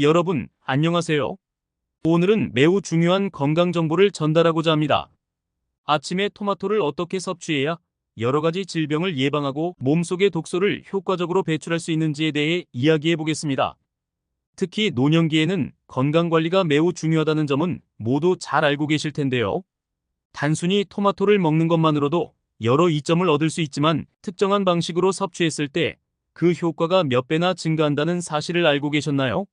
여러분, 안녕하세요. 오늘은 매우 중요한 건강 정보를 전달하고자 합니다. 아침에 토마토를 어떻게 섭취해야 여러 가지 질병을 예방하고 몸속의 독소를 효과적으로 배출할 수 있는지에 대해 이야기해 보겠습니다. 특히 노년기에는 건강 관리가 매우 중요하다는 점은 모두 잘 알고 계실 텐데요. 단순히 토마토를 먹는 것만으로도 여러 이점을 얻을 수 있지만 특정한 방식으로 섭취했을 때 그 효과가 몇 배나 증가한다는 사실을 알고 계셨나요?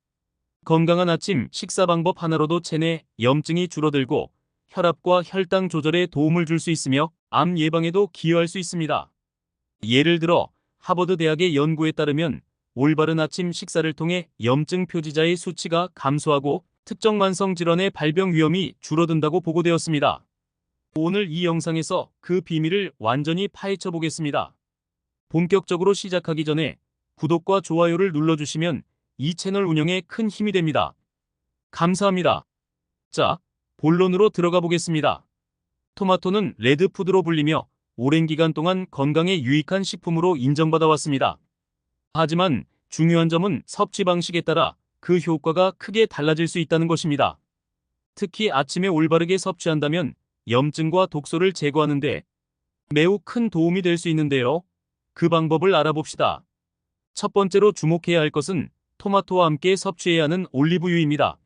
건강한 아침 식사 방법 하나로도 체내 염증이 줄어들고 혈압과 혈당 조절에 도움을 줄 수 있으며 암 예방에도 기여할 수 있습니다. 예를 들어 하버드 대학의 연구에 따르면 올바른 아침 식사를 통해 염증 표지자의 수치가 감소하고 특정 만성 질환의 발병 위험이 줄어든다고 보고되었습니다. 오늘 이 영상에서 그 비밀을 완전히 파헤쳐 보겠습니다. 본격적으로 시작하기 전에 구독과 좋아요를 눌러주시면 이 채널 운영에 큰 힘이 됩니다. 감사합니다. 자, 본론으로 들어가 보겠습니다. 토마토는 레드푸드로 불리며 오랜 기간 동안 건강에 유익한 식품으로 인정받아 왔습니다. 하지만 중요한 점은 섭취 방식에 따라 그 효과가 크게 달라질 수 있다는 것입니다. 특히 아침에 올바르게 섭취한다면 염증과 독소를 제거하는 데 매우 큰 도움이 될 수 있는데요. 그 방법을 알아봅시다. 첫 번째로 주목해야 할 것은 토마토와 함께 섭취해야 하는 올리브유입니다.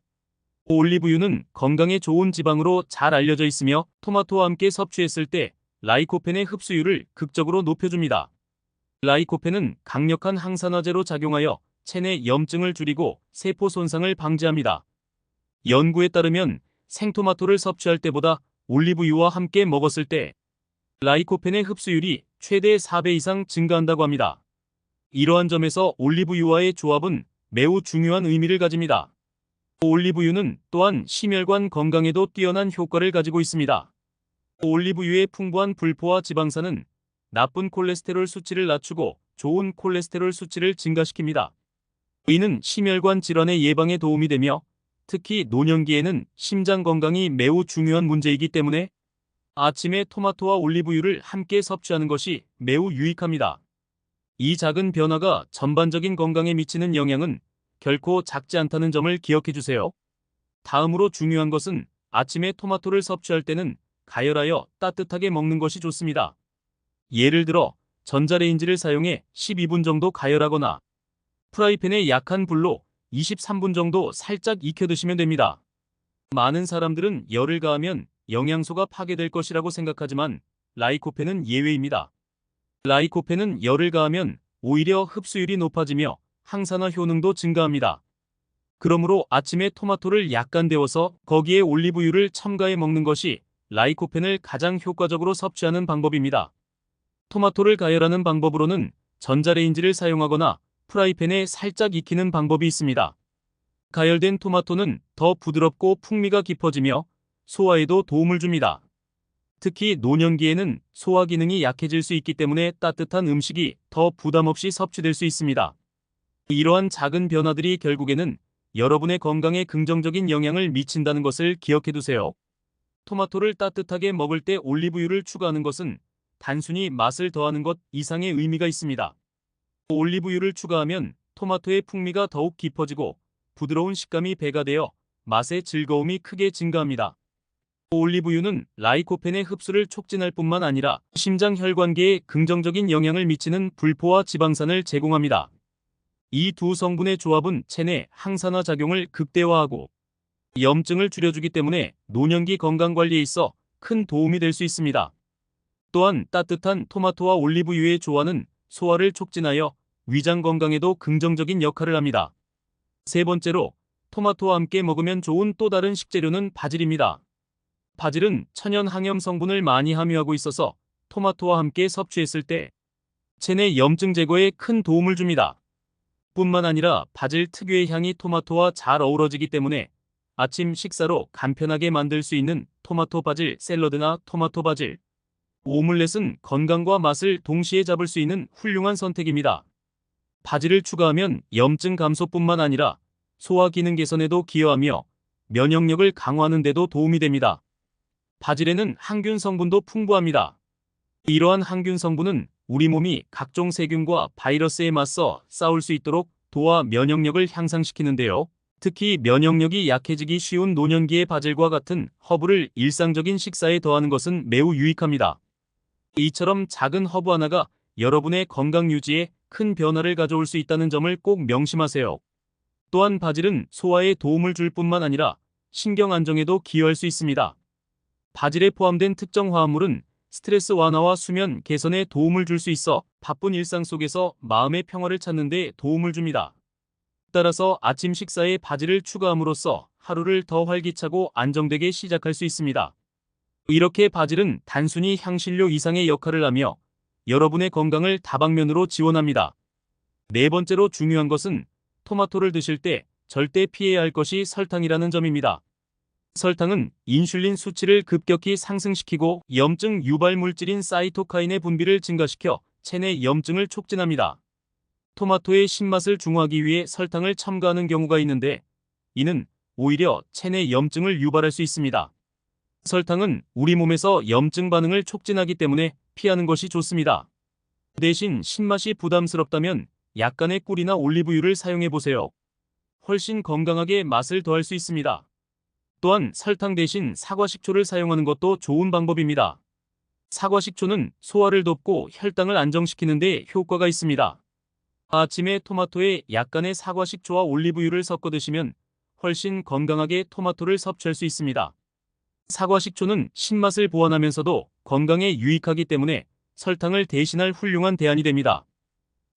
올리브유는 건강에 좋은 지방으로 잘 알려져 있으며 토마토와 함께 섭취했을 때 라이코펜의 흡수율을 극적으로 높여줍니다. 라이코펜은 강력한 항산화제로 작용하여 체내 염증을 줄이고 세포 손상을 방지합니다. 연구에 따르면 생토마토를 섭취할 때보다 올리브유와 함께 먹었을 때 라이코펜의 흡수율이 최대 4배 이상 증가한다고 합니다. 이러한 점에서 올리브유와의 조합은 매우 중요한 의미를 가집니다. 올리브유는 또한 심혈관 건강에도 뛰어난 효과를 가지고 있습니다. 올리브유의 풍부한 불포화 지방산은 나쁜 콜레스테롤 수치를 낮추고 좋은 콜레스테롤 수치를 증가시킵니다. 이는 심혈관 질환의 예방에 도움이 되며 특히 노년기에는 심장 건강이 매우 중요한 문제이기 때문에 아침에 토마토와 올리브유를 함께 섭취하는 것이 매우 유익합니다. 이 작은 변화가 전반적인 건강에 미치는 영향은 결코 작지 않다는 점을 기억해 주세요. 다음으로 중요한 것은 아침에 토마토를 섭취할 때는 가열하여 따뜻하게 먹는 것이 좋습니다. 예를 들어 전자레인지를 사용해 12분 정도 가열하거나 프라이팬에 약한 불로 23분 정도 살짝 익혀 드시면 됩니다. 많은 사람들은 열을 가하면 영양소가 파괴될 것이라고 생각하지만 라이코펜은 예외입니다. 라이코펜은 열을 가하면 오히려 흡수율이 높아지며 항산화 효능도 증가합니다. 그러므로 아침에 토마토를 약간 데워서 거기에 올리브유를 첨가해 먹는 것이 라이코펜을 가장 효과적으로 섭취하는 방법입니다. 토마토를 가열하는 방법으로는 전자레인지를 사용하거나 프라이팬에 살짝 익히는 방법이 있습니다. 가열된 토마토는 더 부드럽고 풍미가 깊어지며 소화에도 도움을 줍니다. 특히 노년기에는 소화 기능이 약해질 수 있기 때문에 따뜻한 음식이 더 부담 없이 섭취될 수 있습니다. 이러한 작은 변화들이 결국에는 여러분의 건강에 긍정적인 영향을 미친다는 것을 기억해 두세요. 토마토를 따뜻하게 먹을 때 올리브유를 추가하는 것은 단순히 맛을 더하는 것 이상의 의미가 있습니다. 올리브유를 추가하면 토마토의 풍미가 더욱 깊어지고 부드러운 식감이 배가 되어 맛의 즐거움이 크게 증가합니다. 올리브유는 라이코펜의 흡수를 촉진할 뿐만 아니라 심장 혈관계에 긍정적인 영향을 미치는 불포화 지방산을 제공합니다. 이 두 성분의 조합은 체내 항산화 작용을 극대화하고 염증을 줄여주기 때문에 노년기 건강 관리에 있어 큰 도움이 될 수 있습니다. 또한 따뜻한 토마토와 올리브유의 조화는 소화를 촉진하여 위장 건강에도 긍정적인 역할을 합니다. 세 번째로 토마토와 함께 먹으면 좋은 또 다른 식재료는 바질입니다. 바질은 천연 항염 성분을 많이 함유하고 있어서 토마토와 함께 섭취했을 때 체내 염증 제거에 큰 도움을 줍니다. 뿐만 아니라 바질 특유의 향이 토마토와 잘 어우러지기 때문에 아침 식사로 간편하게 만들 수 있는 토마토 바질 샐러드나 토마토 바질 오믈렛은 건강과 맛을 동시에 잡을 수 있는 훌륭한 선택입니다. 바질을 추가하면 염증 감소뿐만 아니라 소화 기능 개선에도 기여하며 면역력을 강화하는 데도 도움이 됩니다. 바질에는 항균 성분도 풍부합니다. 이러한 항균 성분은 우리 몸이 각종 세균과 바이러스에 맞서 싸울 수 있도록 도와 면역력을 향상시키는데요. 특히 면역력이 약해지기 쉬운 노년기의 바질과 같은 허브를 일상적인 식사에 더하는 것은 매우 유익합니다. 이처럼 작은 허브 하나가 여러분의 건강 유지에 큰 변화를 가져올 수 있다는 점을 꼭 명심하세요. 또한 바질은 소화에 도움을 줄 뿐만 아니라 신경 안정에도 기여할 수 있습니다. 바질에 포함된 특정 화합물은 스트레스 완화와 수면 개선에 도움을 줄 수 있어 바쁜 일상 속에서 마음의 평화를 찾는 데 도움을 줍니다. 따라서 아침 식사에 바질을 추가함으로써 하루를 더 활기차고 안정되게 시작할 수 있습니다. 이렇게 바질은 단순히 향신료 이상의 역할을 하며 여러분의 건강을 다방면으로 지원합니다. 네 번째로 중요한 것은 토마토를 드실 때 절대 피해야 할 것이 설탕이라는 점입니다. 설탕은 인슐린 수치를 급격히 상승시키고 염증 유발 물질인 사이토카인의 분비를 증가시켜 체내 염증을 촉진합니다. 토마토의 신맛을 중화하기 위해 설탕을 첨가하는 경우가 있는데 이는 오히려 체내 염증을 유발할 수 있습니다. 설탕은 우리 몸에서 염증 반응을 촉진하기 때문에 피하는 것이 좋습니다. 대신 신맛이 부담스럽다면 약간의 꿀이나 올리브유를 사용해 보세요. 훨씬 건강하게 맛을 더할 수 있습니다. 또한 설탕 대신 사과 식초를 사용하는 것도 좋은 방법입니다. 사과 식초는 소화를 돕고 혈당을 안정시키는 데 효과가 있습니다. 아침에 토마토에 약간의 사과 식초와 올리브유를 섞어 드시면 훨씬 건강하게 토마토를 섭취할 수 있습니다. 사과 식초는 신맛을 보완하면서도 건강에 유익하기 때문에 설탕을 대신할 훌륭한 대안이 됩니다.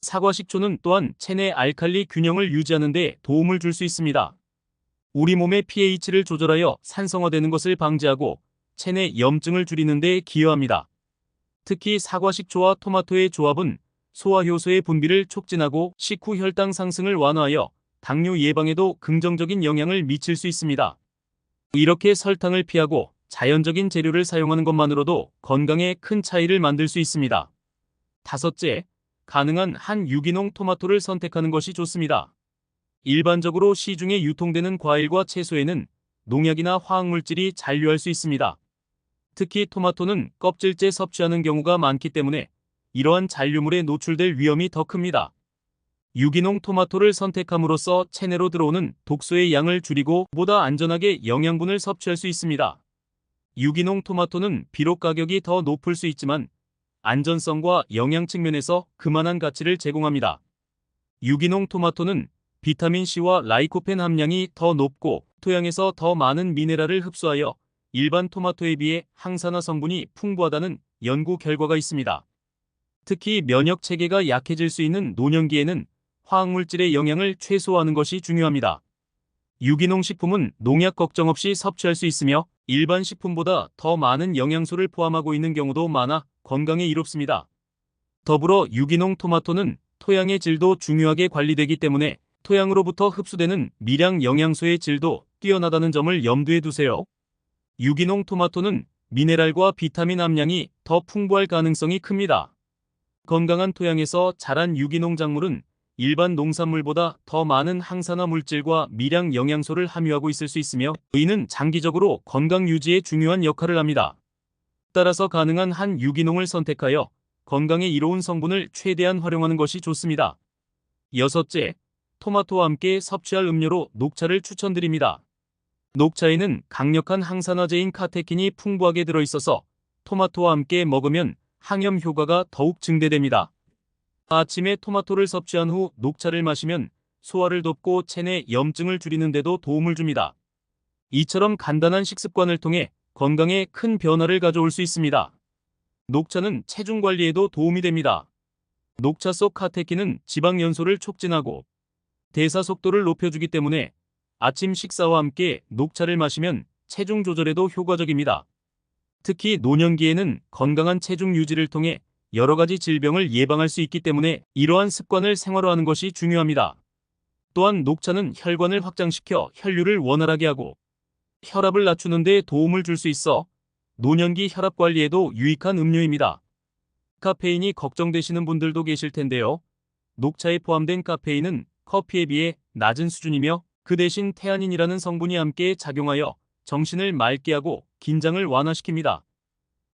사과 식초는 또한 체내 알칼리 균형을 유지하는 데 도움을 줄 수 있습니다. 우리 몸의 pH를 조절하여 산성화되는 것을 방지하고 체내 염증을 줄이는 데 기여합니다. 특히 사과 식초와 토마토의 조합은 소화효소의 분비를 촉진하고 식후 혈당 상승을 완화하여 당뇨 예방에도 긍정적인 영향을 미칠 수 있습니다. 이렇게 설탕을 피하고 자연적인 재료를 사용하는 것만으로도 건강에 큰 차이를 만들 수 있습니다. 다섯째, 가능한 한 유기농 토마토를 선택하는 것이 좋습니다. 일반적으로 시중에 유통되는 과일과 채소에는 농약이나 화학물질이 잔류할 수 있습니다. 특히 토마토는 껍질째 섭취하는 경우가 많기 때문에 이러한 잔류물에 노출될 위험이 더 큽니다. 유기농 토마토를 선택함으로써 체내로 들어오는 독소의 양을 줄이고 보다 안전하게 영양분을 섭취할 수 있습니다. 유기농 토마토는 비록 가격이 더 높을 수 있지만 안전성과 영양 측면에서 그만한 가치를 제공합니다. 유기농 토마토는 비타민C와 라이코펜 함량이 더 높고 토양에서 더 많은 미네랄을 흡수하여 일반 토마토에 비해 항산화 성분이 풍부하다는 연구 결과가 있습니다. 특히 면역 체계가 약해질 수 있는 노년기에는 화학물질의 영향을 최소화하는 것이 중요합니다. 유기농 식품은 농약 걱정 없이 섭취할 수 있으며 일반 식품보다 더 많은 영양소를 포함하고 있는 경우도 많아 건강에 이롭습니다. 더불어 유기농 토마토는 토양의 질도 중요하게 관리되기 때문에 토양으로부터 흡수되는 미량 영양소의 질도 뛰어나다는 점을 염두에 두세요. 유기농 토마토는 미네랄과 비타민 함량이 더 풍부할 가능성이 큽니다. 건강한 토양에서 자란 유기농 작물은 일반 농산물보다 더 많은 항산화 물질과 미량 영양소를 함유하고 있을 수 있으며 이는 장기적으로 건강 유지에 중요한 역할을 합니다. 따라서 가능한 한 유기농을 선택하여 건강에 이로운 성분을 최대한 활용하는 것이 좋습니다. 여섯째, 토마토와 함께 섭취할 음료로 녹차를 추천드립니다. 녹차에는 강력한 항산화제인 카테킨이 풍부하게 들어있어서 토마토와 함께 먹으면 항염 효과가 더욱 증대됩니다. 아침에 토마토를 섭취한 후 녹차를 마시면 소화를 돕고 체내 염증을 줄이는 데도 도움을 줍니다. 이처럼 간단한 식습관을 통해 건강에 큰 변화를 가져올 수 있습니다. 녹차는 체중 관리에도 도움이 됩니다. 녹차 속 카테킨은 지방 연소를 촉진하고 대사 속도를 높여주기 때문에 아침 식사와 함께 녹차를 마시면 체중 조절에도 효과적입니다. 특히 노년기에는 건강한 체중 유지를 통해 여러 가지 질병을 예방할 수 있기 때문에 이러한 습관을 생활화하는 것이 중요합니다. 또한 녹차는 혈관을 확장시켜 혈류를 원활하게 하고 혈압을 낮추는 데 도움을 줄 수 있어 노년기 혈압 관리에도 유익한 음료입니다. 카페인이 걱정되시는 분들도 계실 텐데요. 녹차에 포함된 카페인은 커피에 비해 낮은 수준이며 그 대신 테아닌이라는 성분이 함께 작용하여 정신을 맑게 하고 긴장을 완화시킵니다.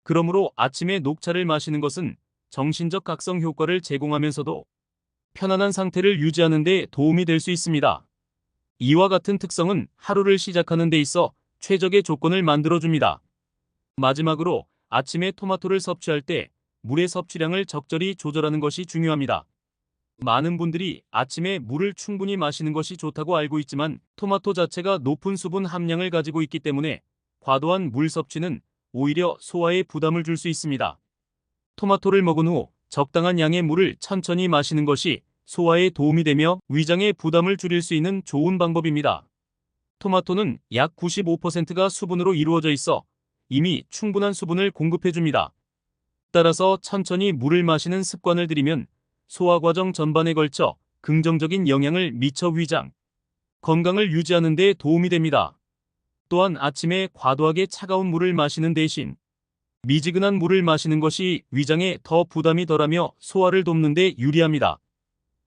그러므로 아침에 녹차를 마시는 것은 정신적 각성 효과를 제공하면서도 편안한 상태를 유지하는 데 도움이 될 수 있습니다. 이와 같은 특성은 하루를 시작하는 데 있어 최적의 조건을 만들어줍니다. 마지막으로 아침에 토마토를 섭취할 때 물의 섭취량을 적절히 조절하는 것이 중요합니다. 많은 분들이 아침에 물을 충분히 마시는 것이 좋다고 알고 있지만 토마토 자체가 높은 수분 함량을 가지고 있기 때문에 과도한 물 섭취는 오히려 소화에 부담을 줄 수 있습니다. 토마토를 먹은 후 적당한 양의 물을 천천히 마시는 것이 소화에 도움이 되며 위장의 부담을 줄일 수 있는 좋은 방법입니다. 토마토는 약 95%가 수분으로 이루어져 있어 이미 충분한 수분을 공급해 줍니다. 따라서 천천히 물을 마시는 습관을 들이면 소화 과정 전반에 걸쳐 긍정적인 영향을 미쳐 위장, 건강을 유지하는 데 도움이 됩니다. 또한 아침에 과도하게 차가운 물을 마시는 대신 미지근한 물을 마시는 것이 위장에 더 부담이 덜하며 소화를 돕는 데 유리합니다.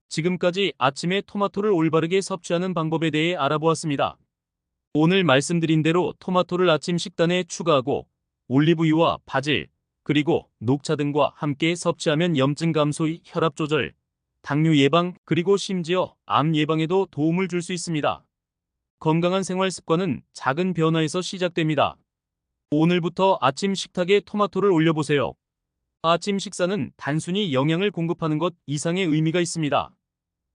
지금까지 아침에 토마토를 올바르게 섭취하는 방법에 대해 알아보았습니다. 오늘 말씀드린 대로 토마토를 아침 식단에 추가하고 올리브유와 바질, 그리고 녹차 등과 함께 섭취하면 염증 감소, 혈압 조절, 당뇨 예방, 그리고 심지어 암 예방에도 도움을 줄 수 있습니다. 건강한 생활 습관은 작은 변화에서 시작됩니다. 오늘부터 아침 식탁에 토마토를 올려보세요. 아침 식사는 단순히 영양을 공급하는 것 이상의 의미가 있습니다.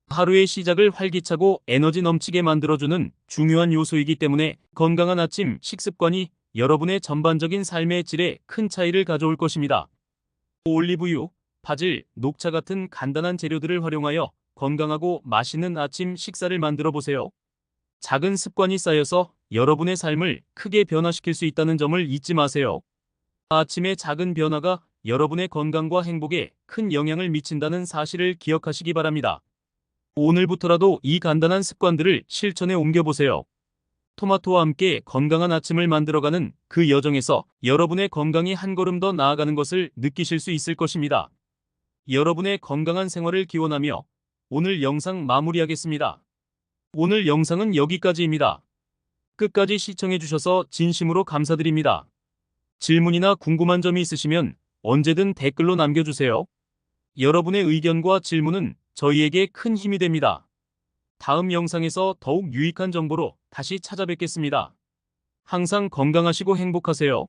하루의 시작을 활기차고 에너지 넘치게 만들어주는 중요한 요소이기 때문에 건강한 아침 식습관이 여러분의 전반적인 삶의 질에 큰 차이를 가져올 것입니다. 올리브유, 바질, 녹차 같은 간단한 재료들을 활용하여 건강하고 맛있는 아침 식사를 만들어 보세요. 작은 습관이 쌓여서 여러분의 삶을 크게 변화시킬 수 있다는 점을 잊지 마세요. 아침의 작은 변화가 여러분의 건강과 행복에 큰 영향을 미친다는 사실을 기억하시기 바랍니다. 오늘부터라도 이 간단한 습관들을 실천에 옮겨보세요. 토마토와 함께 건강한 아침을 만들어가는 그 여정에서 여러분의 건강이 한 걸음 더 나아가는 것을 느끼실 수 있을 것입니다. 여러분의 건강한 생활을 기원하며 오늘 영상 마무리하겠습니다. 오늘 영상은 여기까지입니다. 끝까지 시청해주셔서 진심으로 감사드립니다. 질문이나 궁금한 점이 있으시면 언제든 댓글로 남겨주세요. 여러분의 의견과 질문은 저희에게 큰 힘이 됩니다. 다음 영상에서 더욱 유익한 정보로 다시 찾아뵙겠습니다. 항상 건강하시고 행복하세요.